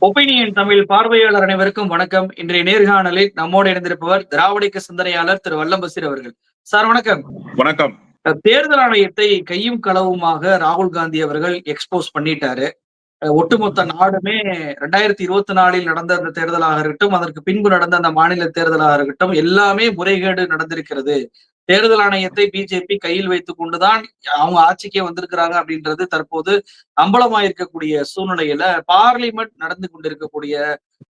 Opinion Tamil பார்வையாளர் அனைவருக்கும் வணக்கம். இன்றைய நேர்காணலில் நம்மோடு இணைந்திருப்பவர் திராவிடக்க சிந்தனையாளர் திரு வல்லம்பசீர் அவர்கள். சார் வணக்கம். வணக்கம். தேர்தல் ஆணையத்தை கையும் களவுமாக ராகுல் காந்தி அவர்கள் எக்ஸ்போஸ் பண்ணிட்டாரு. ஒட்டுமொத்த நாடுமே ரெண்டாயிரத்தி இருபத்தி நாலில் நடந்த அந்த தேர்தலாக இருக்கட்டும் அதற்கு பின்பு நடந்த அந்த மாநில தேர்தலாக இருக்கட்டும் எல்லாமே முறைகேடு நடந்திருக்கிறது. தேர்தல் ஆணையத்தை பிஜேபி கையில் வைத்துக் கொண்டுதான் அவங்க ஆட்சிக்கே வந்திருக்கிறாங்க அப்படின்றது தற்போது அம்பலமாயிருக்கக்கூடிய சூழ்நிலையில பார்லிமெண்ட் நடந்து கொண்டிருக்கக்கூடிய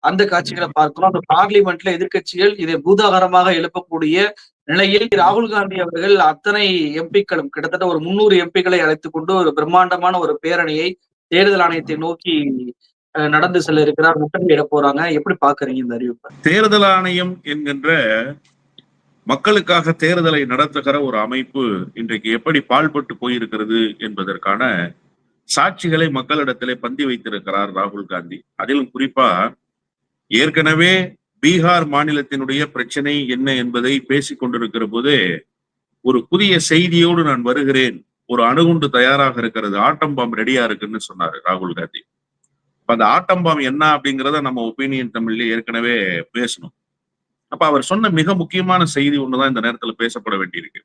அந்த காட்சிகளை பார்க்கிறோம். அந்த பார்லிமெண்ட்ல எதிர்க்கட்சிகள் இதை பூதாகரமாக எழுப்பக்கூடிய நிலையில் ராகுல் காந்தி அவர்கள் அத்தனை எம்பிக்களும் கிட்டத்தட்ட ஒரு முன்னூறு எம்பிக்களை அழைத்துக் கொண்டு ஒரு பிரம்மாண்டமான ஒரு பேரணியை தேர்தல் ஆணையத்தை நோக்கி அஹ், நடந்து செல்ல இருக்கிறார். முற்றுகையிட போறாங்க. எப்படி பாக்குறீங்க இந்த அறிவிப்பு? தேர்தல் ஆணையம் என்கின்ற மக்களுக்காக தேர்தலை நடத்துகிற ஒரு அமைப்பு இன்றைக்கு எப்படி பால்பட்டு போயிருக்கிறது என்பதற்கான சாட்சிகளை மக்களிடத்திலே பந்தி வைத்திருக்கிறார் ராகுல் காந்தி. அதிலும் குறிப்பா ஏற்கனவே பீகார் மாநிலத்தினுடைய பிரச்சனை என்ன என்பதை பேசிக் கொண்டிருக்கிற போதே ஒரு புதிய செய்தியோடு நான் வருகிறேன். ஒரு அணுகுண்டு தயாராக இருக்கிறது. ஆட்டம் பாம் ரெடியா இருக்குன்னு சொன்னாரு ராகுல் காந்தி. அந்த ஆட்டம் பாம் என்ன அப்படிங்கிறத நம்ம ஒப்பீனியன் தமிழ்ல ஏற்கனவே பேசணும். அப்ப அவர் சொன்ன மிக முக்கியமான செய்தி ஒண்ணுதான் இந்த நேரத்துல பேசப்பட வேண்டியிருக்கு.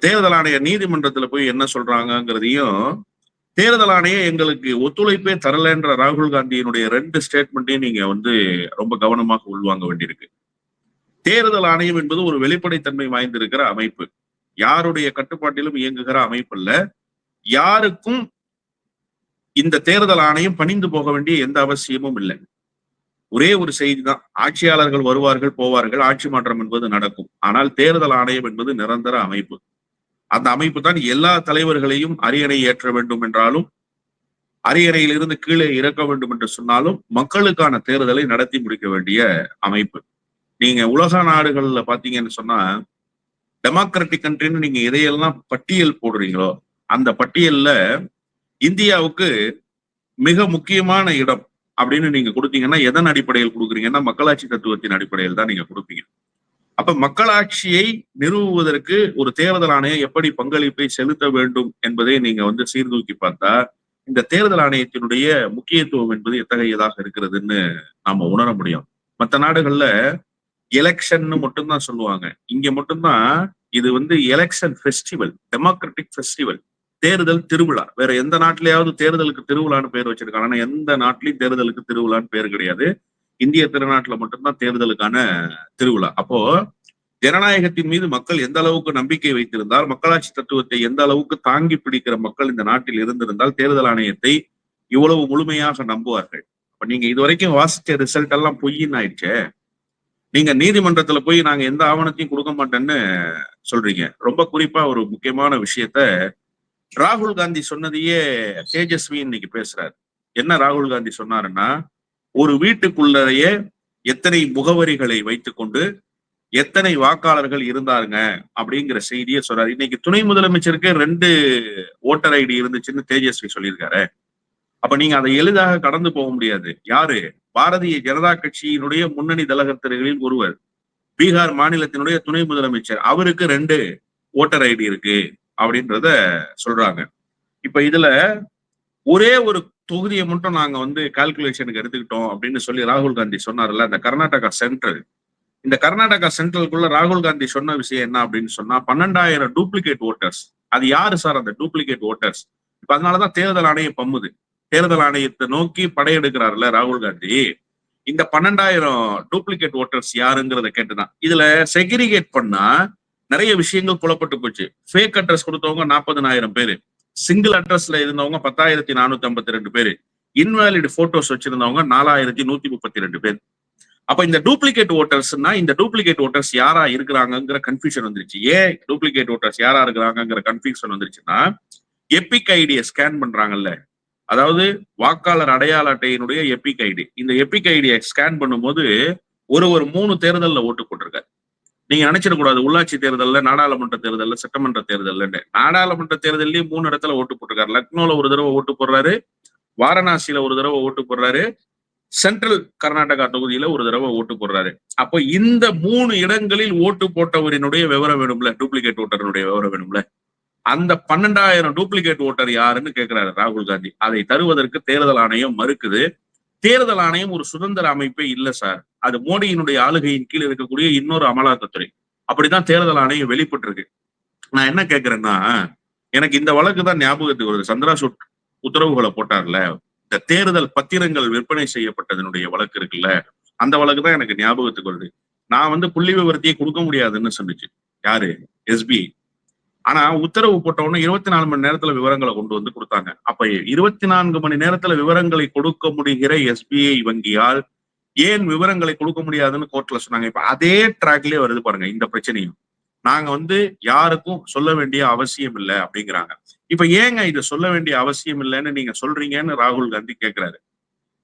தேர்தல் ஆணைய நீதிமன்றத்துல போய் என்ன சொல்றாங்கிறதையும் தேர்தல் ஆணையம் எங்களுக்கு ஒத்துழைப்பே தரலன்ற ராகுல் காந்தியினுடைய ரெண்டு ஸ்டேட்மெண்ட்டையும் நீங்க வந்து ரொம்ப கவனமாக உள்வாங்க வேண்டியிருக்கு. தேர்தல் ஆணையம் என்பது ஒரு வெளிப்படைத்தன்மை வாய்ந்திருக்கிற அமைப்பு. யாருடைய கட்டுப்பாட்டிலும் இயங்குகிற அமைப்பு இல்ல யாருக்கும் இந்த தேர்தல் ஆணையம் பணிந்து போக வேண்டிய எந்த அவசியமும் இல்லை. ஒரே ஒரு செய்தி தான் ஆட்சியாளர்கள் வருவார்கள் போவார்கள். ஆட்சி மாற்றம் என்பது நடக்கும். ஆனால் தேர்தல் ஆணையம் என்பது நிரந்தர அமைப்பு. அந்த அமைப்பு தான் எல்லா தலைவர்களையும் அரியணை ஏற்ற வேண்டும் என்றாலும் அரியணையிலிருந்து கீழே இறக்க வேண்டும் என்று சொன்னாலும் மக்களுக்கான தேர்தலை நடத்தி முடிக்க வேண்டிய அமைப்பு. நீங்க உலக நாடுகள்ல பாத்தீங்கன்னு சொன்னா டெமோக்ராட்டிக் கண்ட்ரின்னு நீங்க இதையெல்லாம் பட்டியல் போடுறீங்களோ அந்த பட்டியல்ல இந்தியாவுக்கு மிக முக்கியமான இடம் அப்படின்னு நீங்க கொடுத்தீங்கன்னா எதன் அடிப்படையில் கொடுக்குறீங்கன்னா மக்களாட்சி தத்துவத்தின் அடிப்படையில் தான் நீங்க கொடுப்பீங்க. அப்ப மக்களாட்சியை நிறுவுவதற்கு ஒரு தேர்தல் ஆணையம் எப்படி பங்களிப்பை செலுத்த வேண்டும் என்பதை நீங்க வந்து சீர்தூக்கி பார்த்தா இந்த தேர்தல் ஆணையத்தினுடைய முக்கியத்துவம் என்பது எத்தகையதாக இருக்கிறதுன்னு நாம உணர முடியும். மற்ற நாடுகள்ல எலெக்ஷன் மட்டும்தான் சொல்லுவாங்க. இங்க மட்டும்தான் இது வந்து எலெக்ஷன் ஃபெஸ்டிவல் டெமோக்ராட்டிக் ஃபெஸ்டிவல். தேர்தல் திருவிழா. வேற எந்த நாட்டிலேயாவது தேர்தலுக்கு திருவிழான்னு பேர் வச்சிருக்காங்க. ஆனா எந்த நாட்டிலையும் தேர்தலுக்கு திருவிழான்னு பேர் கிடையாது. இந்திய திருநாட்டுல மட்டும்தான் தேர்தலுக்கான திருவிழா. அப்போ ஜனநாயகத்தின் மீது மக்கள் எந்த அளவுக்கு நம்பிக்கை வைத்திருந்தால் மக்களாட்சி தத்துவத்தை எந்த அளவுக்கு தாங்கி பிடிக்கிற மக்கள் இந்த நாட்டில் இருந்திருந்தால் தேர்தல் ஆணையத்தை இவ்வளவு முழுமையாக நம்புவார்கள். அப்ப நீங்க இதுவரைக்கும் வாசிச்ச ரிசல்ட் எல்லாம் பொய்ன்னு ஆயிடுச்சே. நீங்க நீதிமன்றத்துல போய் நாங்க எந்த ஆவணத்தையும் கொடுக்க மாட்டேன்னு சொல்றீங்க. ரொம்ப குறிப்பா ஒரு முக்கியமான விஷயத்த ராகுல் காந்தி சொன்னதையே தேஜஸ்வி இன்னைக்கு பேசுறாரு. என்ன ராகுல் காந்தி சொன்னாருன்னா ஒரு வீட்டுக்குள்ளேயே எத்தனை முகவரிகளை வைத்துக்கொண்டு எத்தனை வாக்காளர்கள் இருந்தாருங்க அப்படிங்கிற செய்தியை சொல்றாரு. இன்னைக்கு துணை முதலமைச்சருக்கு ரெண்டு ஓட்டர் ஐடி இருந்துச்சுன்னு தேஜஸ்வி சொல்லியிருக்காரு. அப்ப நீங்க அதை எளிதாக கடந்து போக முடியாது. யாரு? பாரதிய ஜனதா கட்சியினுடைய முன்னணி தலகர்த்தர்களில் ஒருவர். பீகார் மாநிலத்தினுடைய துணை முதலமைச்சர். அவருக்கு ரெண்டு ஓட்டர் ஐடி இருக்கு. அப்படின்றத சொல்றாங்க. இப்ப இதுல ஒரே ஒரு தொகுதியை மட்டும் நாங்க வந்து கால்குலேஷனுக்கு எடுத்துக்கிட்டோம் அப்படின்னு சொல்லி ராகுல் காந்தி சொன்னார்ல இந்த கர்நாடகா சென்ட்ரல் இந்த கர்நாடகா சென்ட்ரலுக்குள்ள ராகுல் காந்தி சொன்ன விஷயம் என்ன அப்படின்னு சொன்னா பன்னெண்டாயிரம் டூப்ளிகேட் ஓட்டர்ஸ் அது யாரு சார் அந்த டூப்ளிகேட் ஓட்டர்ஸ் இப்ப அதனாலதான் தேர்தல் ஆணையம் பம்முது. தேர்தல் ஆணையத்தை நோக்கி படையெடுக்கிறாருல ராகுல் காந்தி. இந்த பன்னெண்டாயிரம் டூப்ளிகேட் ஓட்டர்ஸ் யாருங்கிறத கேட்டுதான். இதுல செக்ரிகேட் பண்ணா நிறைய விஷயங்கள் புலப்பட்டு போச்சு. ஃபேக் அட்ரஸ் கொடுத்தவங்க நாற்பதனாயிரம் பேரு. சிங்கிள் அட்ரஸ்ல இருந்தவங்க பத்தாயிரத்தி நானூத்தி ஐம்பத்தி ரெண்டு பேரு. இன்வாலிட் போட்டோஸ் வச்சிருந்தவங்க நாலாயிரத்தி நூத்தி முப்பத்தி ரெண்டு பேர். அப்ப இந்த டூப்ளிகேட் ஓட்டர்ஸ்னா இந்த டூப்ளிகேட் ஓட்டர்ஸ் யாரா இருக்கிறாங்கிற கன்ஃபியூஷன் வந்துருச்சு. ஏன் டூப்ளிகேட் ஓட்டர்ஸ் யாரா இருக்கிறாங்கிற கன்ஃபியூஷன் வந்துருச்சுன்னா எபிக் ஐடியை ஸ்கேன் பண்றாங்கல்ல. அதாவது வாக்காளர் அடையாள அட்டையினுடைய எபிக் ஐடி இந்த எபிக் ஐடியை ஸ்கேன் பண்ணும்போது ஒரு ஒரு மூணு தேர்தலில் ஓட்டு போட்டிருக்காரு. நீங்க நினைச்சிடக்கூடாது உள்ளாட்சி தேர்தல்ல நாடாளுமன்ற தேர்தல்ல சட்டமன்ற தேர்தல்ல. நாடாளுமன்ற தேர்தல்லயே மூணு இடத்துல ஓட்டு போட்டிருக்காரு. லக்னோல ஒரு தடவை ஓட்டு போடுறாரு. வாரணாசியில ஒரு தடவை ஓட்டு போடுறாரு. சென்ட்ரல் கர்நாடகா தொகுதியில ஒரு தடவை ஓட்டு போடுறாரு. அப்போ இந்த மூணு இடங்களில் ஓட்டு போட்டவரினுடைய விவரம் வேணும்ல? டூப்ளிகேட் ஓட்டருடைய விவரம் வேணும்ல? அந்த பன்னெண்டாயிரம் டூப்ளிகேட் ஓட்டர் யாருன்னு கேட்கிறாரு ராகுல் காந்தி. அதை தருவதற்கு தேர்தல் ஆணையம் மறுக்குது. தேர்தல் ஆணையம் ஒரு சுதந்திர அமைப்பே இல்லை சார். அது மோடியினுடைய ஆளுகையின் கீழ் இருக்கக்கூடிய இன்னொரு அமலாக்கத்துறை. அப்படிதான் தேர்தல் ஆணையம் வெளிப்பட்டிருக்கு. நான் என்ன கேக்குறேன்னா எனக்கு இந்த வழக்கு தான் ஞாபகத்துக்கு வருது. சந்திராசூட் உத்தரவுகளை போட்டார்ல. இந்த தேர்தல் பத்திரங்கள் விற்பனை செய்யப்பட்டதனுடைய வழக்கு இருக்குல்ல அந்த வழக்கு தான் எனக்கு ஞாபகத்துக்கு வருது. நான் வந்து புள்ளி விவரத்தையே கொடுக்க முடியாதுன்னு சொன்னிச்சு. யாரு? எஸ்பிஐ ஆனா உத்தரவு போட்ட உடனே இருபத்தி நாலு மணி நேரத்துல விவரங்களை கொண்டு வந்து கொடுத்தாங்க. அப்ப இருபத்தி நான்கு மணி நேரத்துல விவரங்களை கொடுக்க முடிகிற எஸ்பிஐ வங்கியால் ஏன் விவரங்களை கொடுக்க முடியாதுன்னு கோர்ட்ல சொன்னாங்க. இப்ப அதே ட்ராக்லயே வருது பாருங்க இந்த பிரச்சனையும். நாங்க வந்து யாருக்கும் சொல்ல வேண்டிய அவசியம் இல்லை அப்படிங்கிறாங்க. இப்ப ஏங்க இதை சொல்ல வேண்டிய அவசியம் இல்லைன்னு நீங்க சொல்றீங்கன்னு ராகுல் காந்தி கேட்கிறாரு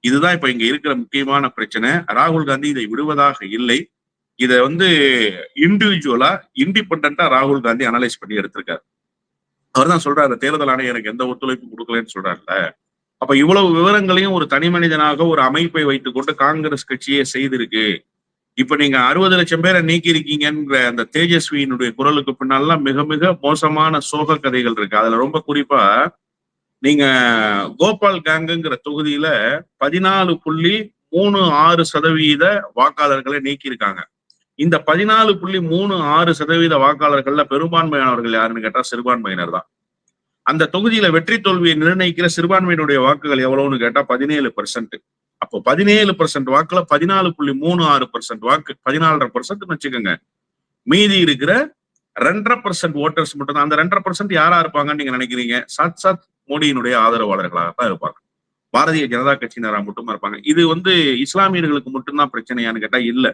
இதுதான் இப்ப இங்க இருக்கிற முக்கியமான பிரச்சனை. ராகுல் காந்தி இதை விடுவதாக இல்லை. இதை வந்து இண்டிவிஜுவலா இண்டிபெண்டா ராகுல் காந்தி அனலைஸ் பண்ணி எடுத்திருக்காரு. அவர் தான் சொல்றாரு தேர்தல் ஆணையம் எனக்கு எந்த ஒத்துழைப்பு கொடுக்கலன்னு சொல்றாருல அப்ப இவ்வளவு விவரங்களையும் ஒரு தனி மனிதனாக ஒரு அமைப்பை வைத்துக்கொண்டு காங்கிரஸ் கட்சியே செய்திருக்கு. இப்ப நீங்க அறுபது லட்சம் பேரை நீக்கி இருக்கீங்கன்ற அந்த தேஜஸ்வியினுடைய குரலுக்கு பின்னாலாம் மிக மிக மோசமான சோக கதைகள் இருக்கு. அதுல ரொம்ப குறிப்பா நீங்க கோபால் கேங்குங்கிற தொகுதியில பதினாலு புள்ளி மூணு ஆறு சதவீத வாக்காளர்களை நீக்கியிருக்காங்க. இந்த பதினாலு புள்ளி மூணு ஆறு சதவீத வாக்காளர்கள்ல பெரும்பான்மையானவர்கள் யாருன்னு கேட்டா சிறுபான்மையினர் தான். அந்த தொகுதியில வெற்றி தோல்வியை நிர்ணயிக்கிற சிறுபான்மையினுடைய வாக்குகள் எவ்வளவுன்னு கேட்டா பதினேழு பர்சன்ட் அப்போ பதினேழு பர்சன்ட் வாக்குல பதினாலு புள்ளி மூணு ஆறு பர்சன்ட் வாக்கு பதினாலரை பர்சன்ட் வச்சுக்கோங்க. மீதி இருக்கிற ரெண்டரை பர்சன்ட் ஓட்டர்ஸ் மட்டும் தான் அந்த ரெண்டரை பர்சன்ட் யாரா இருப்பாங்கன்னு நீங்க நினைக்கிறீங்க? சாத் சாத் மோடியினுடைய ஆதரவாளர்களாக தான் இருப்பாங்க. பாரதிய ஜனதா கட்சியினரா மட்டுமா இருப்பாங்க. இது வந்து இஸ்லாமியர்களுக்கு மட்டும்தான் பிரச்சனையான்னு கேட்டா இல்ல.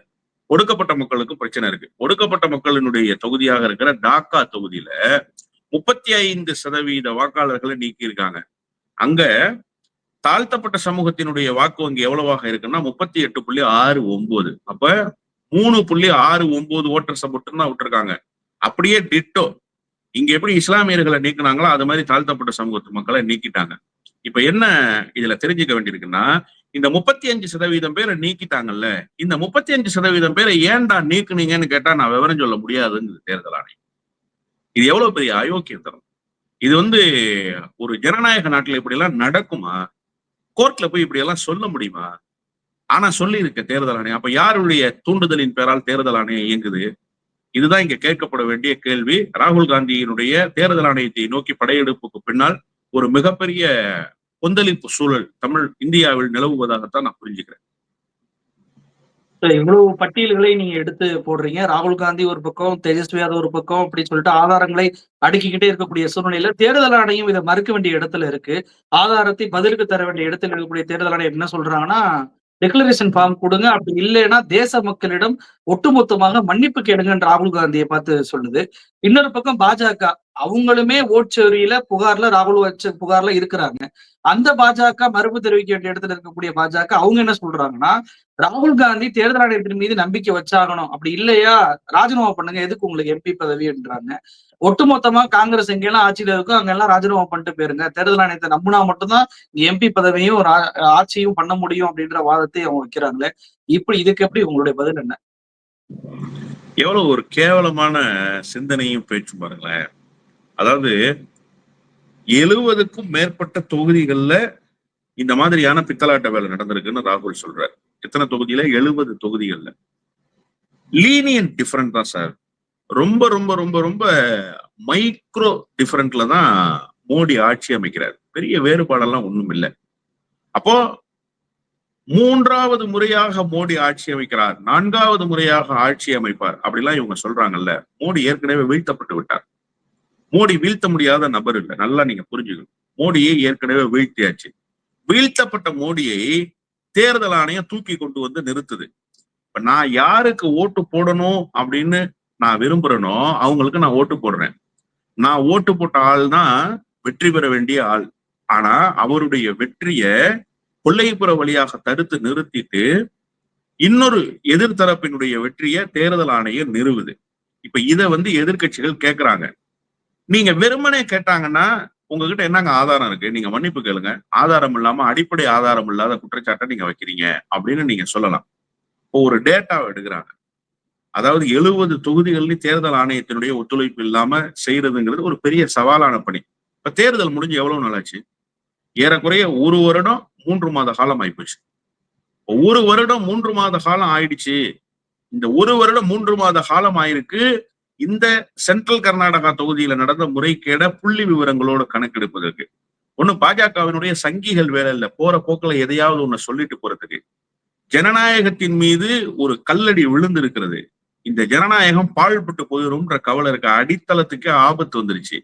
ஒடுக்கப்பட்ட மக்களுக்கும் பிரச்சனை இருக்கு. ஒடுக்கப்பட்ட மக்களினுடைய தொகுதியாக இருக்கிற டாக்கா தொகுதியில முப்பத்தி ஐந்து சதவீத வாக்காளர்களை நீக்கியிருக்காங்க. அங்க தாழ்த்தப்பட்ட சமூகத்தினுடைய வாக்கு வங்கி எவ்வளவாக இருக்குன்னா முப்பத்தி எட்டு புள்ளி ஆறு ஒன்பது. அப்ப மூணு புள்ளி ஆறு ஒன்பது ஓட்டர்ஸை மட்டும்தான் விட்டுருக்காங்க. அப்படியே டிட்டோ. இங்க எப்படி இஸ்லாமியர்களை நீக்கினாங்களோ அது மாதிரி தாழ்த்தப்பட்ட சமூகத்து மக்களை நீக்கிட்டாங்க. இப்ப என்ன இதுல தெரிஞ்சுக்க வேண்டியிருக்குன்னா இந்த முப்பத்தி அஞ்சு சதவீதம் பேரை நீக்கிட்டாங்கல்ல இந்த முப்பத்தி அஞ்சு சதவீதம் பேரை ஏன்டா நீக்குனீங்கன்னு கேட்டா நான் விவரம் சொல்ல முடியாதுங்கிறது தேர்தல் ஆணையம். இது எவ்வளவு பெரிய அயோக்கியத்தனம் இது வந்து ஒரு ஜனநாயக நாட்டுல இப்படி எல்லாம் நடக்குமா? கோர்ட்ல போய் இப்படி எல்லாம் சொல்ல முடியுமா? ஆனா சொல்லி இருக்க தேர்தல் ஆணையம் அப்ப யாருடைய தூண்டுதலின் பேரால் தேர்தல் ஆணையம் இயங்குது? இதுதான் இங்க கேட்கப்பட வேண்டிய கேள்வி. ராகுல் காந்தியினுடைய தேர்தல் ஆணையத்தை நோக்கி படையெடுப்புக்கு பின்னால் ஒரு மிகப்பெரிய கொந்தளிப்பு சூழல் தமிழ் இந்தியாவில் நிலவுவதாகத்தான் நான் புரிஞ்சுக்கிறேன். இவ்வளவு பட்டியல்களை நீங்க எடுத்து போடுறீங்க. ராகுல் காந்தி ஒரு பக்கம் தேஜஸ்வி யாதவ் ஒரு பக்கம் அப்படின்னு சொல்லிட்டு ஆதாரங்களை அடுக்கிக்கிட்டே இருக்கக்கூடிய சூழ்நிலையில தேர்தல் ஆணையம் இதை மறுக்க வேண்டிய இடத்துல இருக்கு. ஆதாரத்தை பதிலுக்கு தர வேண்டிய இடத்துல இருக்கக்கூடிய தேர்தல் ஆணையம் என்ன சொல்றாங்கன்னா டெக்ளரேஷன் ஃபார்ம் கொடுங்க. அப்படி இல்லைன்னா தேச மக்களிடம் ஒட்டுமொத்தமாக மன்னிப்பு கேளுங்கன்னு ராகுல் காந்தியை பார்த்து சொல்லுது. இன்னொரு பக்கம் பாஜக அவங்களுமே ஓட்சேரியில புகார்ல ராகுல் வச்ச புகார்ல இருக்கிறாங்க. அந்த பாஜக மறுப்பு தெரிவிக்க வேண்டிய இடத்துல இருக்கக்கூடிய பாஜக அவங்க என்ன சொல்றாங்கன்னா ராகுல் காந்தி தேர்தல் ஆணையத்தின் மீது நம்பிக்கை வச்சாகணும். அப்படி இல்லையா? ராஜினாமா பண்ணுங்க. எதுக்கு உங்களுக்கு எம்பி பதவின்றாங்க ஒட்டுமொத்தமா காங்கிரஸ் எங்கெல்லாம் ஆட்சியில இருக்கோ அங்கெல்லாம் ராஜினாமா பண்ணிட்டு போயிருங்க. தேர்தல் ஆணையத்தை நம்பினா மட்டும்தான் எம்பி பதவியும் ஆட்சியும் பண்ண முடியும் அப்படின்ற வாதத்தை அவங்க வைக்கிறாங்களே. இப்படி இதுக்கு எப்படி உங்களுடைய பதில் என்ன? எவ்வளவு ஒரு கேவலமான சிந்தனையும் பேச்சும் பாருங்களேன். அதாவது எழுவதுக்கும் மேற்பட்ட தொகுதிகள்ல இந்த மாதிரியான பித்தலாட்ட வேலை நடந்திருக்குன்னு ராகுல் சொல்றார். எத்தனை தொகுதியில? எழுபது தொகுதிகள்ல. லீனியன் டிஃபரெண்ட் தான் சார். ரொம்ப ரொம்ப ரொம்ப ரொம்ப மைக்ரோ டிஃபரெண்ட்ல தான் மோடி ஆட்சி அமைக்கிறார். பெரிய வேறுபாடெல்லாம் ஒண்ணும் இல்லை. அப்போ மூன்றாவது முறையாக மோடி ஆட்சி அமைக்கிறார். நான்காவது முறையாக ஆட்சி அமைப்பார். அப்படிலாம் இவங்க சொல்றாங்கல்ல. மோடி ஏற்கனவே வீழ்த்தப்பட்டு விட்டார். மோடி வீழ்த்த முடியாத நபர் இல்லை. நல்லா நீங்க புரிஞ்சுக்கணும். மோடியை ஏற்கனவே வீழ்த்தியாச்சு. வீழ்த்தப்பட்ட மோடியை தேர்தல் ஆணையம் தூக்கி கொண்டு வந்து நிறுத்துது. இப்ப நான் யாருக்கு ஓட்டு போடணும் அப்படின்னு நான் விரும்புறேனோ அவங்களுக்கு நான் ஓட்டு போடுறேன். நான் ஓட்டு போட்ட ஆள் தான் வெற்றி பெற வேண்டிய ஆள். ஆனா அவருடைய வெற்றிய கொள்ளைப்புற வழியாக தடுத்து நிறுத்திட்டு இன்னொரு எதிர்த்தரப்பினுடைய வெற்றியை தேர்தல் ஆணையம் நிறுவுது. இப்ப இதை வந்து எதிர்கட்சிகள் கேட்கிறாங்க நீங்க வெறுமனே கேட்டாங்கன்னா உங்ககிட்ட என்னங்க ஆதாரம் இருக்கு? நீங்க மன்னிப்பு கேளுங்க. ஆதாரம் இல்லாம அடிப்படை ஆதாரம் இல்லாத குற்றச்சாட்டை நீங்க வைக்கிறீங்க அப்படின்னு நீங்க சொல்லலாம். இப்போ ஒரு டேட்டாவை எடுக்கிறாங்க. அதாவது எழுபது தொகுதிகளில் தேர்தல் ஆணையத்தினுடைய ஒத்துழைப்பு இல்லாம செய்யறதுங்கிறது ஒரு பெரிய சவாலான பணி. இப்ப தேர்தல் முடிஞ்சு எவ்வளவு நாளாச்சு ஏறக்குறைய ஒரு வருடம் மூன்று மாத காலம் ஆயிப்போச்சு. ஒரு வருடம் மூன்று மாத காலம் ஆயிடுச்சு. இந்த ஒரு வருடம் மூன்று மாத காலம் ஆயிருக்கு. இந்த சென்ட்ரல் கர்நாடகா தொகுதியில நடந்த முறைகேட புள்ளி விவரங்களோட கணக்கெடுப்பதற்கு. ஒண்ணு பாஜகவினுடைய சங்கிகள் வேலை இல்ல. போற போக்குல எதையாவது ஒண்ணு சொல்லிட்டு போறதுக்கு. ஜனநாயகத்தின் மீது ஒரு கல்லடி விழுந்து இருக்கிறது இந்த ஜனநாயகம் பாழ்பட்டு போயிரும்ன்ற கவலை இருக்க அடித்தளத்துக்கே ஆபத்து வந்துருச்சு.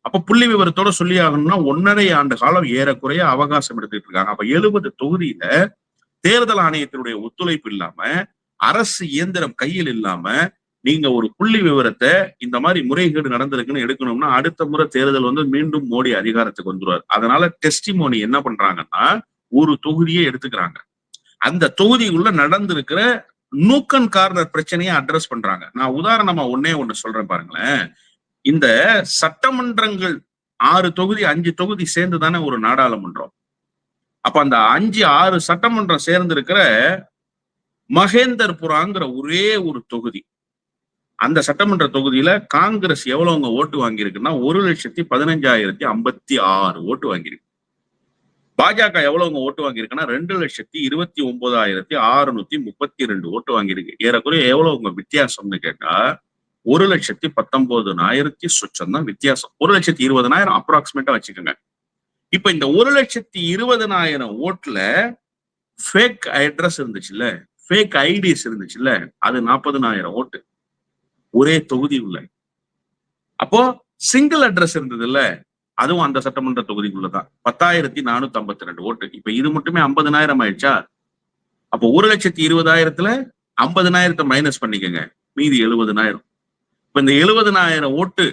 அப்ப புள்ளி விவரத்தோட சொல்லி ஆகணும்னா ஒன்னரை ஆண்டு காலம் ஏறக்குறைய அவகாசம் எடுத்துட்டு இருக்காங்க. அப்ப எழுபது தொகுதியில தேர்தல் ஆணையத்தினுடைய ஒத்துழைப்பு இல்லாம அரசு இயந்திரம் கையில் இல்லாம நீங்க ஒரு புள்ளி விவரத்தை இந்த மாதிரி முறைகேடு நடந்திருக்குன்னு எடுக்கணும்னா அடுத்த முறை தேர்தல் வந்து மீண்டும் மோடி அதிகாரத்துக்கு வந்துருவார். அதனால டெஸ்டிமோனி என்ன பண்றாங்கன்னா ஒரு தொகுதியை எடுத்துக்கிறாங்க. அந்த தொகுதிக்குள்ள நடந்திருக்கிற நூக்கன் கார்னர் பிரச்சனையை அட்ரஸ் பண்றாங்க. நான் உதாரணமா ஒன்னே ஒண்ணு சொல்றேன் பாருங்களேன். இந்த சட்டமன்றங்கள் ஆறு தொகுதி அஞ்சு தொகுதி சேர்ந்து தானே ஒரு நாடாளுமன்றம். அப்ப அந்த அஞ்சு ஆறு சட்டமன்றம் சேர்ந்து இருக்கிற மகேந்தர்புராங்கிற ஒரே ஒரு தொகுதி. அந்த சட்டமன்ற தொகுதியில காங்கிரஸ் எவ்வளவுங்க ஓட்டு வாங்கியிருக்குன்னா ஒரு லட்சத்தி பதினஞ்சாயிரத்தி ஐம்பத்தி ஆறு ஓட்டு வாங்கியிருக்கு. பாஜக எவ்வளவுங்க ஓட்டு வாங்கியிருக்குன்னா ரெண்டு லட்சத்தி இருபத்தி ஒன்பதாயிரத்தி அறுநூத்தி முப்பத்தி ரெண்டு ஓட்டு வாங்கியிருக்கு. ஏறக்குறைய எவ்வளவுங்க வித்தியாசம்னு கேட்டா ஒரு லட்சத்தி பத்தொன்பதுனாயிரத்தி சுச்சம் தான் வித்தியாசம். ஒரு லட்சத்தி இருபதனாயிரம் அப்ராக்சிமேட்டா வச்சுக்கோங்க. இப்ப இந்த ஒரு லட்சத்தி இருபதனாயிரம் ஓட்டுல ஃபேக் அட்ரஸ் இருந்துச்சுல்ல ஃபேக் ஐடிஸ் இருந்துச்சுல்ல அது நாற்பதுனாயிரம் ஓட்டு. ஒரே தொகுதி உள்ள. அப்போ சிங்கிள் அட்ரஸ் இருந்தது இல்ல அதுவும் அந்த சட்டமன்ற தொகுதிக்குள்ளதான். பத்தாயிரத்தி நானூத்தி ஐம்பத்தி ரெண்டு ஓட்டு. இப்ப இது மட்டுமே ஐம்பதனாயிரம் ஆயிடுச்சா? அப்போ ஒரு லட்சத்தி இருபதாயிரத்துல ஐம்பதனாயிரத்தை மைனஸ் பண்ணிக்கோங்க. மீதி எழுபதனாயிரம். இப்ப இந்த எழுபதனாயிரம் ஓட்டு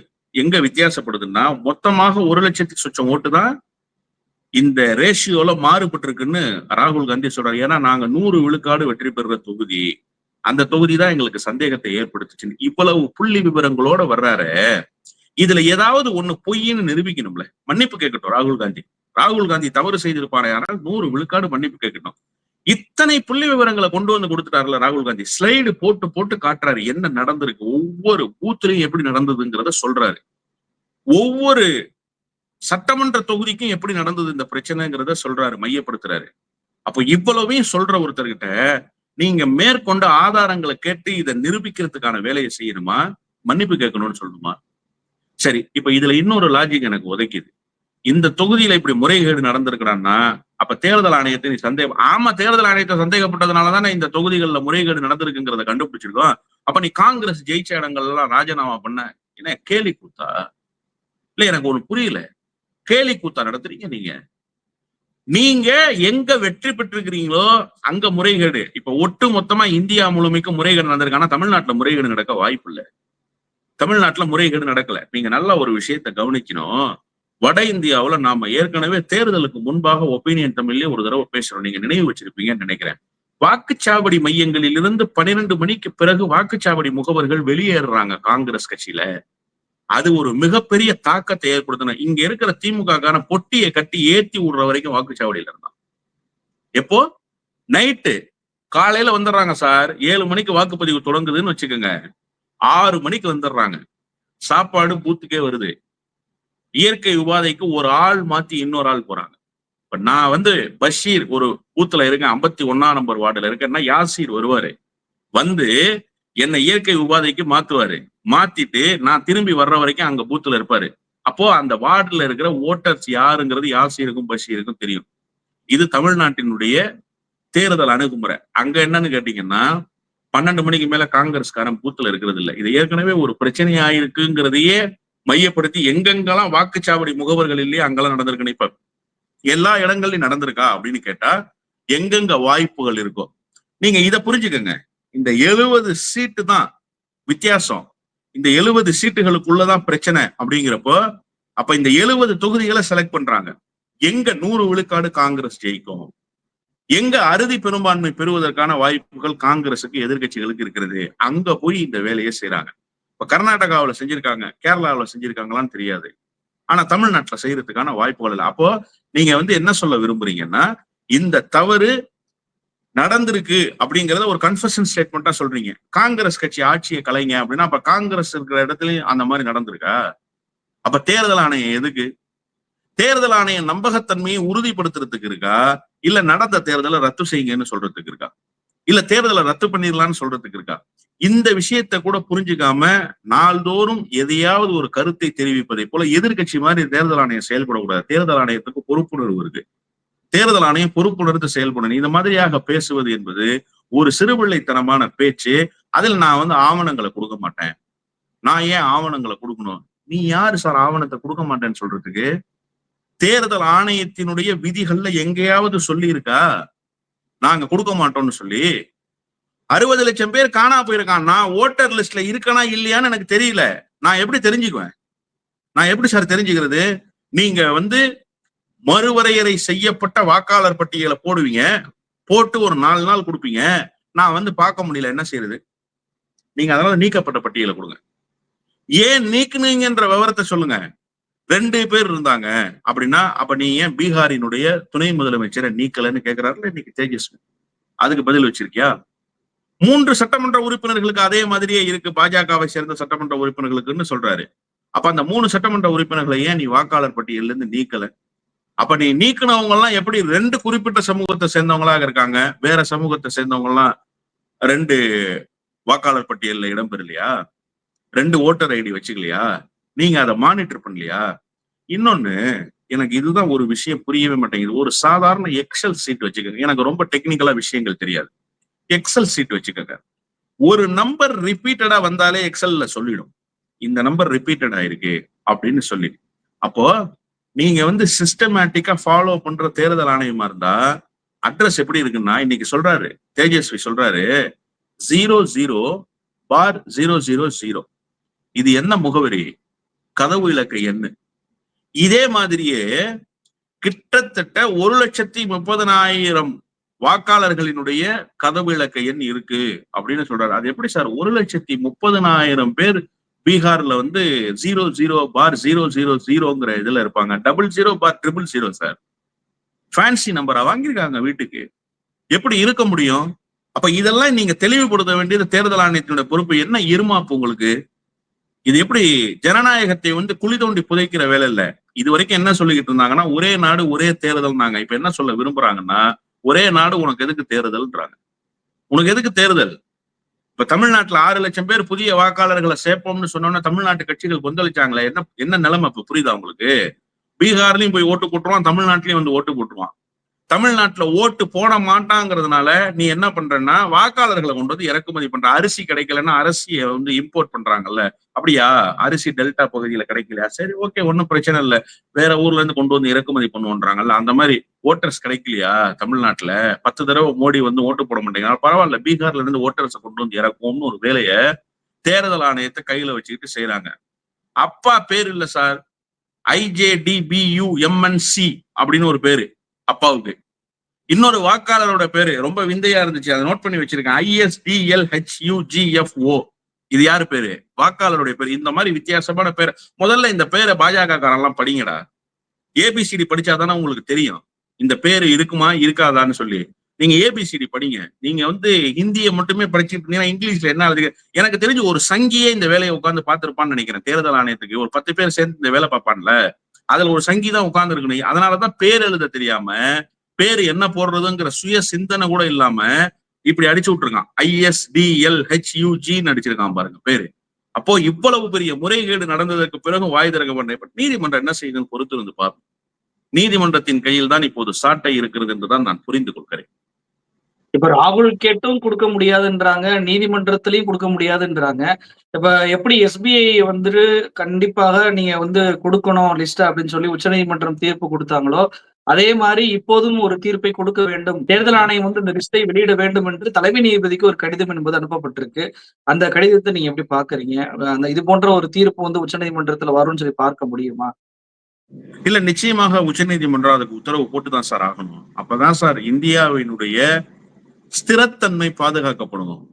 எங்க வித்தியாசப்படுதுன்னா மொத்தமாக ஒரு லட்சத்தி சொச்சம் ஓட்டு தான் இந்த ரேஷியோல மாறுபட்டு இருக்குன்னு ராகுல் காந்தி சொல்றாரு. ஏன்னா நாங்க நூறு விழுக்காடு வெற்றி பெறுற தொகுதி. அந்த தொகுதி தான் எங்களுக்கு சந்தேகத்தை ஏற்படுத்துச்சு இவ்வளவு புள்ளி விவரங்களோட வர்றாரு. இதுல ஏதாவது ஒண்ணு பொய்ன்னு நிரூபிக்கணும்ல? மன்னிப்பு கேட்கட்டும் ராகுல் காந்தி. ராகுல் காந்தி தவறு செய்திருப்பாரே ஆனால் நூறு விழுக்காடு மன்னிப்பு கேட்கட்டும். இத்தனை புள்ளி விவரங்களை கொண்டு வந்து கொடுத்துட்டாருல ராகுல் காந்தி. ஸ்லைடு போட்டு போட்டு காட்டுறாரு என்ன நடந்திருக்கு. ஒவ்வொரு பூத்துலையும் எப்படி நடந்ததுங்கிறத சொல்றாரு. ஒவ்வொரு சட்டமன்ற தொகுதிக்கும் எப்படி நடந்தது இந்த பிரச்சனைங்கிறத சொல்றாரு மையப்படுத்துறாரு. அப்போ இவ்வளவையும் சொல்ற ஒருத்தர்கிட்ட நீங்க மேற்கொண்ட ஆதாரங்களை கேட்டு இதை நிரூபிக்கிறதுக்கான வேலையை செய்யணுமா? மன்னிப்பு கேட்கணும்னு சொல்லணுமா? சரி இப்ப இதுல இன்னொரு லாஜிக் எனக்கு உதைக்குது. இந்த தொகுதியில இப்படி முறைகேடு நடந்திருக்கிறான்னா அப்ப தேர்தல் ஆணையத்தை நீ சந்தேகம் ஆமா தேர்தல் ஆணையத்தை சந்தேகப்பட்டதுனாலதானே இந்த தொகுதிகளில் முறைகேடு நடந்திருக்குங்கிறத கண்டுபிடிச்சிருக்கோம். அப்ப நீ காங்கிரஸ் ஜெயிச்ச இடங்கள்லாம் ராஜினாமா பண்ண என்ன கேலி கூத்தா? இல்ல எனக்கு ஒண்ணு புரியல. கேலி கூத்தா நடத்துறீங்க நீங்க? நீங்க எங்க வெற்றி பெற்றிருக்கிறீங்களோ அங்க முறைகேடு. இப்ப ஒட்டு மொத்தமா இந்தியா முழுமைக்கும் முறைகேடு நடந்திருக்கானா தமிழ்நாட்டுல முறைகேடு நடக்க வாய்ப்பு இல்ல. தமிழ்நாட்டுல முறைகேடு நடக்கல. நீங்க நல்ல ஒரு விஷயத்த கவனிக்கணும். வட இந்தியாவுல நாம ஏற்கனவே தேர்தலுக்கு முன்பாக ஒப்பீனியன் தமிழ்லயே ஒரு தடவை பேசுறோம். நீங்க நினைவு வச்சிருப்பீங்கன்னு நினைக்கிறேன். வாக்குச்சாவடி மையங்களிலிருந்து பன்னிரண்டு மணிக்கு பிறகு வாக்குச்சாவடி முகவர்கள் வெளியேறுறாங்க காங்கிரஸ் கட்சியில. அது ஒரு மிகப்பெரிய தாக்கத்தை ஏற்படுத்தின. இங்க இருக்கிற திமுக பொட்டியை கட்டி ஏத்தி விடுற வரைக்கும் வாக்குச்சாவடியில இருந்தான். எப்போ? நைட்டு. காலையில வந்துடுறாங்க சார். ஏழு மணிக்கு வாக்குப்பதிவு தொடங்குதுன்னு வச்சுக்கோங்க. ஆறு மணிக்கு வந்துடுறாங்க. சாப்பாடு பூத்துக்கே வருது. இயற்கை உபாதைக்கு ஒரு ஆள் மாத்தி இன்னொரு ஆள் போறாங்க. இப்ப நான் வந்து பஷீர் ஒரு பூத்துல இருக்கேன். ஐம்பத்தி ஒன்னா நம்பர் வார்டுல இருக்கேன்னா யாசீர் வருவாரு. வந்து என்னை இயற்கை உபாதைக்கு மாத்துவாரு. மாத்திட்டு நான் திரும்பி வர்ற வரைக்கும் அங்க பூத்துல இருப்பாரு. அப்போ அந்த வார்டுல இருக்கிற ஓட்டர்ஸ் யாருங்கிறது யாசீருக்கும் பஷீருக்கும் தெரியும். இது தமிழ்நாட்டினுடைய தேர்தல் அணுகுமுறை. அங்க என்னன்னு கேட்டீங்கன்னா பன்னெண்டு மணிக்கு மேல காங்கிரஸ்காரன் பூத்துல இருக்கிறது இல்ல இது ஏற்கனவே ஒரு பிரச்சனையாயிருக்குங்கிறதையே மையப்படுத்தி எங்கெங்கெல்லாம் வாக்குச்சாவடி முகவர்கள் இல்லையே அங்கெல்லாம் நடந்திருக்குன்னு இப்ப எல்லா இடங்கள்லயும் நடந்திருக்கா அப்படின்னு கேட்டா எங்கெங்க வாய்ப்புகள் இருக்கோ. நீங்க இதை புரிஞ்சுக்கங்க. இந்த எழுபது சீட்டு தான் வித்தியாசம். இந்த எழுபது சீட்டுகளுக்குள்ளதான் பிரச்சனை அப்படிங்கிறப்போ அப்ப இந்த எழுபது தொகுதிகளை செலக்ட் பண்றாங்க. எங்க நூறு விழுக்காடு காங்கிரஸ் ஜெயிக்கும்? எங்க அறுதி பெரும்பான்மை பெறுவதற்கான வாய்ப்புகள் காங்கிரசுக்கு எதிர்கட்சிகளுக்கு இருக்கிறது? அங்க போய் இந்த வேலையை செய்யறாங்க இப்ப கர்நாடகாவில் செஞ்சிருக்காங்க கேரளாவில் செஞ்சிருக்காங்களான்னு தெரியாது. ஆனா தமிழ்நாட்டுல செய்யறதுக்கான வாய்ப்புகள் இல்லை. அப்போ நீங்க வந்து என்ன சொல்ல விரும்புறீங்கன்னா இந்த தவறு நடந்திருக்கு அப்படிங்கறத ஒரு கன்ஃபஷன் ஸ்டேட்மெண்டா சொல்றீங்க. காங்கிரஸ் கட்சி ஆட்சியை கலைங்க அப்படின்னா அப்ப காங்கிரஸ் இருக்கிற இடத்துலயும் அந்த மாதிரி நடந்திருக்கா? அப்ப தேர்தல் ஆணையம் எதுக்கு? தேர்தல் ஆணையம் நம்பகத்தன்மையை உறுதிப்படுத்துறதுக்கு இருக்கா? இல்ல நடந்த தேர்தலை ரத்து செய்யுங்கன்னு சொல்றதுக்கு இருக்கா? இல்ல தேர்தலை ரத்து பண்ணிடலாம்னு சொல்றதுக்கு இருக்கா? இந்த விஷயத்த கூட புரிஞ்சுக்காம நாள்தோறும் எதையாவது ஒரு கருத்தை தெரிவிப்பதை போல எதிர்க்கட்சி மாதிரி தேர்தல் ஆணையம் செயல்படக்கூடாது. தேர்தல் ஆணையத்துக்கு பொறுப்புணர்வு இருக்கு. தேர்தல் ஆணையம் பொறுப்புணர்ந்து செயல்படணும். இந்த மாதிரியாக பேசுவது என்பது ஒரு சிறுபிள்ளைத்தனமான பேச்சு. அதில் நான் வந்து ஆவணங்களை கொடுக்க மாட்டேன். நான் ஏன் ஆவணங்களை கொடுக்கணும்? நீ யாரு சார் ஆவணத்தை கொடுக்க மாட்டேன்னு சொல்றதுக்கு? தேர்தல் ஆணையத்தினுடைய விதிகள்ல எங்கேயாவது சொல்லி இருக்கா நாங்க கொடுக்க மாட்டோம்னு சொல்லி. அறுபது லட்சம் பேர் காணா போயிருக்கான். நான் ஓட்டர் லிஸ்ட்ல இருக்கனா இல்லையான்னு எனக்கு தெரியல. நான் எப்படி தெரிஞ்சுக்குவேன்? நான் எப்படி சார் தெரிஞ்சுக்கிறது? நீங்க வந்து மறுவரையறை செய்யப்பட்ட வாக்காளர் பட்டியலை போடுவீங்க. போட்டு ஒரு நாலு நாள் கொடுப்பீங்க. நான் வந்து பார்க்க முடியல என்ன செய்யறது? நீங்க அதனால நீக்கப்பட்ட பட்டியலை கொடுங்க. ஏன் நீக்குனீங்கன்ற விவரத்தை சொல்லுங்க. ரெண்டு பேர் இருந்தாங்க அப்படின்னா அப்ப நீ ஏன் பீகாரினுடைய துணை முதலமைச்சரை நீக்கலன்னு கேக்குறாருல இன்னைக்கு தேஜஸ்? அதுக்கு பதில் வச்சிருக்கியா? மூன்று சட்டமன்ற உறுப்பினர்களுக்கு அதே மாதிரியே இருக்கு. பாஜகவை சேர்ந்த சட்டமன்ற உறுப்பினர்களுக்குன்னு சொல்றாரு. அப்ப அந்த மூணு சட்டமன்ற உறுப்பினர்களை ஏன் நீ வாக்காளர் பட்டியல்ல இருந்து நீக்கல? அப்ப நீ நீக்கினவங்க எல்லாம் எப்படி ரெண்டு குறிப்பிட்ட சமூகத்தை சேர்ந்தவங்களாக இருக்காங்க? வேற சமூகத்தை சேர்ந்தவங்க எல்லாம் ரெண்டு வாக்காளர் பட்டியலில் இடம்பெறலையா? ரெண்டு ஓட்டர் ஐடி வச்சுக்கலையா? நீங்க அதை மானிட்டர் பண்ணலையா? இன்னொன்னு எனக்கு இதுதான் ஒரு விஷயம் புரியவே மாட்டேங்குது. ஒரு சாதாரண எக்ஸல் சீட் வச்சுக்கோங்க. எனக்கு ரொம்ப டெக்னிக்கலா விஷயங்கள் தெரியாது. எக்ஸல் சீட் வச்சுக்கோங்க. ஒரு நம்பர் ரிப்பீட்டடா வந்தாலே எக்ஸல்ல சொல்லிடும். இந்த நம்பர் ரிப்பீட்டட் ஆயிருக்கு அப்படின்னு சொல்லி அப்போ நீங்க வந்து சிஸ்டமேட்டிக்கா ஃபாலோ பண்ற தேர்தல் ஆணையமா இருந்தா அட்ரஸ் எப்படி இருக்குன்னா இன்னைக்கு சொல்றாரு தேஜஸ்வி சொல்றாரு zero zero bar zero zero zero இது என்ன முகவரி? கதவு இலக்கு எண்ணு. இதே மாதிரியே கிட்டத்தட்ட ஒரு லட்சத்தி முப்பதனாயிரம் வாக்காளர்களினுடைய கதவு இலக்க எண் இருக்கு அப்படின்னு சொல்றாரு. அது எப்படி சார்? ஒரு லட்சத்தி முப்பதனாயிரம் பேர் பீகார்ல வந்து zero zero bar zero zero ஜீரோங்கிற இதுல இருப்பாங்க. Double zero bar triple zero sir fancy நம்பரா வாங்கியிருக்காங்க வீட்டுக்கு. எப்படி இருக்க முடியும்? அப்ப இதெல்லாம் நீங்க தெளிவுபடுத்த வேண்டியது தேர்தல் ஆணையத்தினுடைய பொறுப்பு. என்ன இருமாப்பு உங்களுக்கு? இது எப்படி ஜனநாயகத்தை வந்து குழி தோண்டி புதைக்கிற வேலை இல்ல. இது வரைக்கும் என்ன சொல்லிக்கிட்டு இருந்தாங்கன்னா ஒரே நாடு ஒரே தேர்தல் நாங்க. இப்ப என்ன சொல்ல விரும்புறாங்கன்னா ஒரே நாடு உனக்கு எதுக்கு தேர்தல்ன்றாங்க. உனக்கு எதுக்கு தேர்தல்? இப்ப தமிழ்நாட்டுல ஆறு லட்சம் பேர் புதிய வாக்காளர்களை சேர்ப்போம்னு சொன்னோன்னா தமிழ்நாட்டு கட்சிகள் கொந்தளிச்சாங்களே? என்ன என்ன நிலைமை இப்ப புரியுதா உங்களுக்கு? பீகார்லயும் போய் ஓட்டு போட்டுருவான் தமிழ்நாட்டிலயும் வந்து ஓட்டு போட்டுருவான். தமிழ்நாட்டுல ஓட்டு போட மாட்டாங்கிறதுனால நீ என்ன பண்றன்னா வாக்காளர்களை கொண்டு வந்து இறக்குமதி பண்ற. அரிசி கிடைக்கலன்னா அரிசியை வந்து இம்போர்ட் பண்றாங்கல்ல. அப்படியா? அரிசி டெல்டா பகுதியில கிடைக்கலையா? சரி ஓகே ஒன்றும் பிரச்சனை இல்லை. வேற ஊர்ல இருந்து கொண்டு வந்து இறக்குமதி பண்ணுவோன்றாங்கல்ல. அந்த மாதிரி ஓட்டர்ஸ் கிடைக்கலையா தமிழ்நாட்டுல? பத்து தடவை மோடி வந்து ஓட்டு போட மாட்டேங்க பரவாயில்ல பீகார்ல இருந்து ஓட்டர்ஸை கொண்டு வந்து இறக்குவோம்னு ஒரு வேலையை தேர்தல் ஆணையத்தை கையில வச்சுக்கிட்டு செய்யறாங்க அப்பா பேர் இல்ல சார். ஐஜேடிபியு எம்என்சி அப்படின்னு ஒரு பேரு அப்பாவுக்கு. இன்னொரு வாக்காளரோட பேரு ரொம்ப விந்தையா இருந்துச்சு. அதை நோட் பண்ணி வச்சிருக்கேன். ஐஎஸ்டிஎல் ஹெச்யூஜிஎஃப்ஓ இது யாரு பேரு? வாக்காளருடைய பேரு. இந்த மாதிரி வித்தியாசமான பேர். முதல்ல இந்த பேரை பாஜக காரெல்லாம் படிங்கடா. ஏபிசிடி படிச்சாதானே உங்களுக்கு தெரியும். இந்த பேரு இருக்குமா இருக்காதான்னு சொல்லி. நீங்க ஏபிசிடி படிங்க. நீங்க வந்து ஹிந்தியை மட்டுமே படிச்சுட்டு இருந்தீங்கன்னா இங்கிலீஷ்ல என்ன எழுதுங்க எனக்கு தெரிஞ்சு ஒரு சங்கியே இந்த வேலையை உட்காந்து பார்த்திருப்பான்னு நினைக்கிறேன். தேர்தல் ஆணையத்துக்கு. ஒரு பத்து பேர் சேர்ந்து இந்த வேலை பார்ப்பான்ல. அதுல ஒரு சங்கி தான் உட்கார்ந்து இருக்கணும் அதனாலதான் பேர் எழுத தெரியாம பேர் என்ன போடுறதுங்கிற சுய சிந்தனை கூட இல்லாம இப்படி அடிச்சு விட்டுருக்கான். ஐஎஸ்டிஎல் ஹெச்யூஜின்னு அடிச்சிருக்கான் பாருங்க பேரு. அப்போ இவ்வளவு பெரிய முறைகேடு நடந்ததற்கு பிறகு வாய் திறக்க மாட்டேன். நீதிமன்றம் என்ன செய்யுதுன்னு பொறுத்து இருந்து பார்ப்போம் நீதிமன்றத்தின் கையில் தான் இப்போது சாட்டை இருக்கிறது என்றுதான் நான் புரிந்து கொள்கிறேன். இப்ப ராகுல் கேட்டும் கொடுக்க முடியாதுன்றாங்க நீதிமன்றத்திலையும் கொடுக்க முடியாதுன்றாங்க. இப்ப எப்படி எஸ்பிஐ வந்துட்டு கண்டிப்பாக நீங்க வந்து கொடுக்கணும் லிஸ்ட் அப்படின்னு சொல்லி உச்சநீதிமன்றம் தீர்ப்பு கொடுத்தாங்களோ அதே மாதிரி இப்போதும் ஒரு தீர்ப்பை கொடுக்க வேண்டும். தேர்தல் ஆணையம் வந்து இந்த லிஸ்டை வெளியிட வேண்டும் என்று தலைமை நீதிபதிக்கு ஒரு கடிதம் என்பது அனுப்பப்பட்டிருக்கு. அந்த கடிதத்தை நீங்க எப்படி பாக்குறீங்க அந்த இது போன்ற ஒரு தீர்ப்பு வந்து உச்சநீதிமன்றத்துல வரும்னு சொல்லி பார்க்க முடியுமா? இல்ல நிச்சயமாக உச்சநீதிமன்றம் அதுக்கு உத்தரவு போட்டுதான் சார் ஆகணும். அப்பதான் சார் இந்தியாவினுடைய ஸ்திரத்தன்மை பாதுகாக்கப்படும்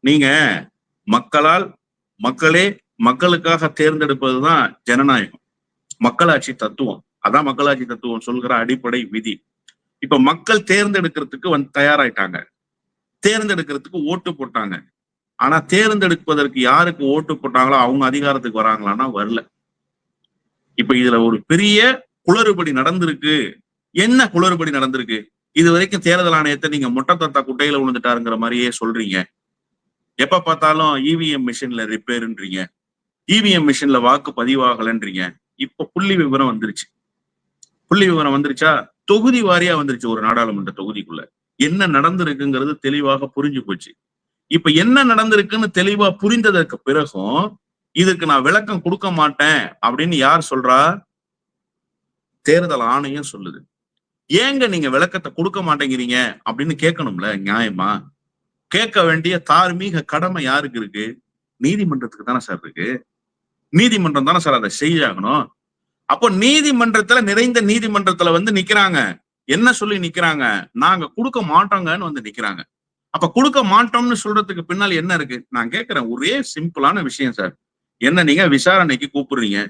நீங்க மக்களால் மக்களே மக்களுக்காக தேர்ந்தெடுப்பதுதான் ஜனநாயகம். மக்களாட்சி தத்துவம். அதான் மக்களாட்சி தத்துவம் சொல்கிற அடிப்படை விதி. இப்ப மக்கள் தேர்ந்தெடுக்கிறதுக்கு வந்து தயாராயிட்டாங்க. தேர்ந்தெடுக்கிறதுக்கு ஓட்டு போட்டாங்க. ஆனா தேர்ந்தெடுப்பதற்கு யாருக்கு ஓட்டு போட்டாங்களோ அவங்க அதிகாரத்துக்கு வராங்களான்னா வரல. இப்ப இதுல ஒரு பெரிய குளறுபடி நடந்திருக்கு. என்ன குளறுபடி நடந்திருக்கு? இது வரைக்கும் தேர்தல் ஆணையத்தை நீங்க மொட்டை தத்தா குட்டையில விழுந்துட்டாருங்கிற மாதிரியே சொல்றீங்க. எப்ப பார்த்தாலும் இவிஎம் மிஷின்ல ரிப்பேர்ன்றீங்க இவிஎம் மிஷின்ல வாக்கு பதிவாகலன்றீங்க. இப்ப புள்ளி விவரம் வந்துருச்சு. புள்ளி விவரம் வந்துருச்சா? தொகுதி வாரியா வந்துருச்சு ஒரு நாடாளுமன்ற தொகுதிக்குள்ள. என்ன நடந்திருக்குங்கிறது தெளிவாக புரிஞ்சு போச்சு. இப்ப என்ன நடந்திருக்குன்னு தெளிவா புரிந்ததற்கு பிறகும் இதுக்கு நான் விளக்கம் கொடுக்க மாட்டேன் அப்படின்னு யார் சொல்றா? தேர்தல் ஆணையம் சொல்லுது. ஏங்க நீங்க விளக்கத்தை கொடுக்க மாட்டேங்கிறீங்க? அப்படின்னு கேட்கணும்ல நியாயமா? கேட்க வேண்டிய தார்மீக கடமை யாருக்கு இருக்கு? நீதிமன்றத்துக்கு தானே சார் இருக்கு. நீதிமன்றம் தானே சார் அதை செய்யாகணும் அப்போ நீதிமன்றத்துல நிறைந்த நீதிமன்றத்துல வந்து நிக்கிறாங்க. என்ன சொல்லி நிக்கிறாங்க? நாங்க கொடுக்க மாட்டோங்கன்னு வந்து நிக்கிறாங்க. அப்ப கொடுக்க மாட்டோம்னு சொல்றதுக்கு பின்னால் என்ன இருக்கு? நான் கேட்கிறேன் ஒரே சிம்பிளான விஷயம் சார். என்ன நீங்க விசாரணைக்கு கூப்பிடுறீங்க?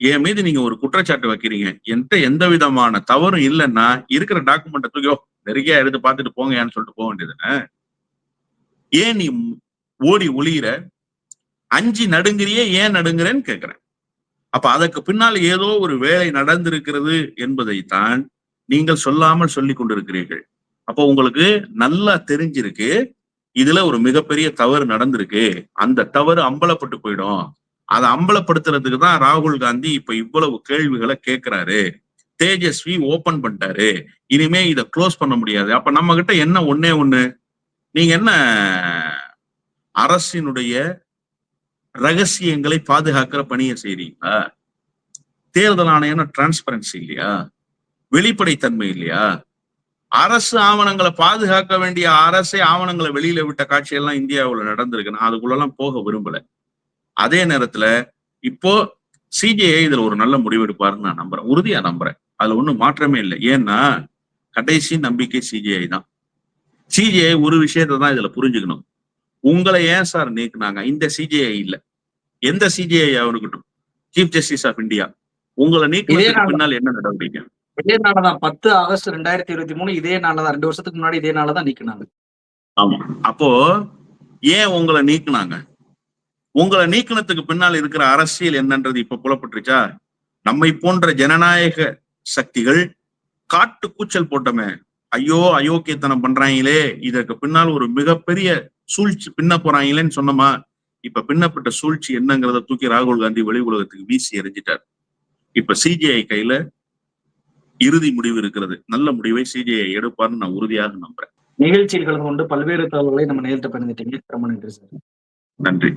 என் மீது நீங்க ஒரு குற்றச்சாட்டு வைக்கிறீங்க. என்கிட்ட எந்த விதமான தவறும் இல்லைன்னா இருக்கிற டாக்குமெண்ட்டை தூக்கியோ நெருங்கியா எடுத்து பார்த்துட்டு போங்கன்னு சொல்லிட்டு போக வேண்டியதுன்னு ஏன் நீ ஓடி ஒளியிற? அஞ்சு நடுங்கிறியே ஏன் நடுங்குறேன்னு கேட்கிறேன் அப்ப அதற்கு பின்னால் ஏதோ ஒரு வேலை நடந்திருக்கிறது என்பதைத்தான் நீங்கள் சொல்லாமல் சொல்லி கொண்டிருக்கிறீர்கள். அப்போ உங்களுக்கு நல்லா தெரிஞ்சிருக்கு இதுல ஒரு மிகப்பெரிய தவறு நடந்திருக்கு. அந்த தவறு அம்பலப்பட்டு போயிடும். அதை அம்பலப்படுத்துறதுக்கு தான் ராகுல் காந்தி இப்ப இவ்வளவு கேள்விகளை கேட்கிறாரு. தேஜஸ்வி ஓபன் பண்ணிட்டாரு. இனிமே இதை க்ளோஸ் பண்ண முடியாது. அப்ப நம்ம கிட்ட என்ன ஒன்னே ஒண்ணு? நீங்க என்ன அரசினுடைய ரகசியங்களை பாதுகாக்கிற பணியை செய்றீங்களா? தேர்தல் ஆணையம் டிரான்ஸ்பரன்சி இல்லையா? வெளிப்படைத்தன்மை இல்லையா? அரசு ஆவணங்களை பாதுகாக்க வேண்டிய அரசே ஆவணங்களை வெளியில விட்ட காட்சியெல்லாம் இந்தியாவுல நடந்திருக்கு. நான் அதுக்குள்ளெல்லாம் போக விரும்பல. அதே நேரத்துல இப்போ சிஜிஐ இதுல ஒரு நல்ல முடிவெடுப்பாருன்னு நான் நம்புறேன். உறுதியா நம்புறேன். அதுல ஒண்ணும் மாற்றமே இல்லை. ஏன்னா கடைசி நம்பிக்கை சிஜிஐ தான். சிஜிஐ ஒரு விஷயத்தை தான் இதுல புரிஞ்சுக்கணும். உங்களை ஏன் சார் நீக்குனாங்க? இந்த சிஜிஐ இல்ல. எந்த சிஜிஐ இருக்கட்டும் சீஃப் ஜஸ்டிஸ் ஆஃப் இந்தியா உங்களை நீக்கினதுக்கு பின்னால் என்ன நடவடிக்கை? இதே நாளதான் பத்து ஆகஸ்ட் ரெண்டாயிரத்தி இருபத்தி மூணு இதே நாளதான் ரெண்டு வருஷத்துக்கு முன்னாடி இதே நாளதான் நீக்கினாங்க. ஆமா. அப்போ ஏன் உங்களை நீக்குனாங்க? உங்களை நீக்கினதுக்கு பின்னால் இருக்கிற அரசியல் என்னன்றது இப்ப புலப்பட்டுருச்சா? நம்மை போன்ற ஜனநாயக சக்திகள் காட்டு கூச்சல் போட்டோமே. ஐயோ அயோக்கியத்தனம் பண்றாங்களே. இதற்கு பின்னால் ஒரு மிகப்பெரிய சூழ்ச்சி பின்ன போறாங்களேன்னு சொன்னோமா இப்ப பின்னப்பட்ட சூழ்ச்சி என்னங்கிறத தூக்கி ராகுல் காந்தி வெளி உலகத்துக்கு வீசி எறிஞ்சிட்டார். இப்ப சிஜிஐ கையில இறுதி முடிவு இருக்கிறது. நல்ல முடிவை சிஜிஐ எடுப்பார்னு நான் உறுதியாக நம்புறேன். நிகழ்ச்சியில் கலந்து கொண்டு பல்வேறு தகவல்களை நம்ம நேரிட்ட பயந்துட்டீங்க ரொம்ப நன்றி சார். நன்றி.